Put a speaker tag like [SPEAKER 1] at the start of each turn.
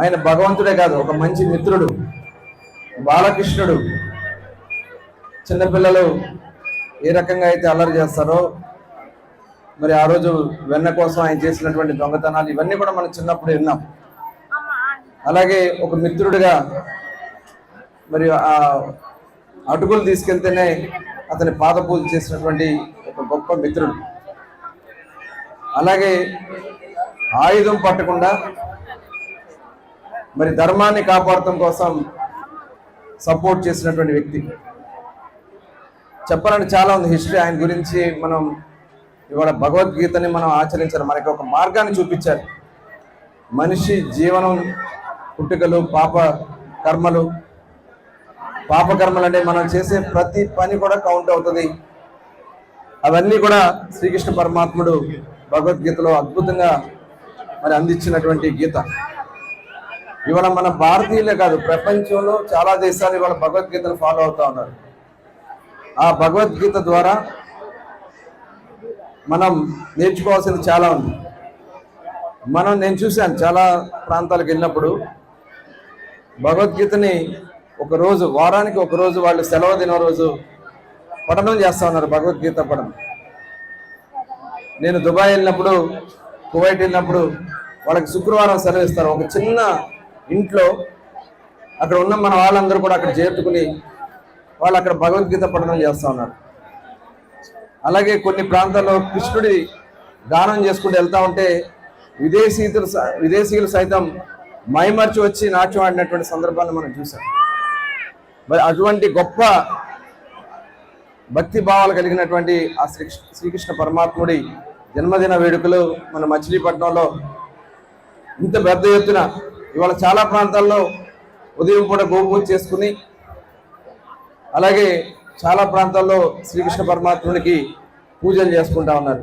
[SPEAKER 1] ఆయన భగవంతుడే కాదు ఒక మంచి మిత్రుడు బాలకృష్ణుడు. చిన్నపిల్లలు ఏ రకంగా అయితే అల్లరి చేస్తారో మరి ఆ రోజు వెన్న కోసం ఆయన చేసినటువంటి దొంగతనాలు ఇవన్నీ కూడా మనం చిన్నప్పుడు విన్నాం. అలాగే ఒక మిత్రుడిగా మరి ఆ అటుకులు తీసుకెళ్తేనే అతని పాద పూజ చేసినటువంటి ఒక గొప్ప మిత్రుడు. అలాగే ఆయుధం పట్టకుండా మరి ధర్మాన్ని కాపాడటం కోసం సపోర్ట్ చేసినటువంటి వ్యక్తి. చెప్పాలంటే చాలా ఉంది హిస్టరీ. ఆయన గురించి మనం ఇవాళ భగవద్గీతని మనం ఆచరించారు మనకి ఒక మార్గాన్ని చూపించారు. మనిషి జీవనం పుట్టుకలు పాప కర్మలు. పాపకర్మలు అంటే మనం చేసే ప్రతి పని కూడా కౌంట్ అవుతుంది. అవన్నీ కూడా శ్రీకృష్ణ పరమాత్ముడు భగవద్గీతలో అద్భుతంగా మరి అందించినటువంటి గీత. ఇవాళ మన భారతీయులే కాదు ప్రపంచంలో చాలా దేశాలు ఇవాళ భగవద్గీతను ఫాలో అవుతా ఉన్నారు. ఆ భగవద్గీత ద్వారా మనం నేర్చుకోవాల్సింది చాలా ఉంది. మనం నేను చూశాను చాలా ప్రాంతాలకు వెళ్ళినప్పుడు భగవద్గీతని ఒక రోజు వారానికి ఒక రోజు వాళ్ళు సెలవు దిన రోజు పఠనం చేస్తూ ఉన్నారు భగవద్గీత పఠనం. నేను దుబాయ్ వెళ్ళినప్పుడు కువైట్ వెళ్ళినప్పుడు వాళ్ళకి శుక్రవారం సెలవు ఇస్తారు. ఒక చిన్న ఇంట్లో అక్కడ ఉన్న మన వాళ్ళందరూ కూడా అక్కడ చేర్చుకుని వాళ్ళు అక్కడ భగవద్గీత పఠనం చేస్తూ ఉన్నారు. అలాగే కొన్ని ప్రాంతాల్లో కృష్ణుడి గానం చేసుకుంటూ వెళ్తా ఉంటే విదేశీయులు స- విదేశీయులు సైతం మైమర్చి వచ్చి నాట్యం ఆడినటువంటి సందర్భాన్ని మనం చూసాం మరి అటువంటి గొప్ప భక్తి భావాలు కలిగినటువంటి ఆ శ్రీ శ్రీకృష్ణ పరమాత్ముడి జన్మదిన వేడుకలు మన మచిలీపట్నంలో. ఇంత పెద్ద ఎత్తున ఇవాళ చాలా ప్రాంతాల్లో ఉదయం పూట గోపూజ చేసుకుని అలాగే చాలా ప్రాంతాల్లో శ్రీకృష్ణ పరమాత్మునికి పూజలు చేసుకుంటా ఉన్నారు.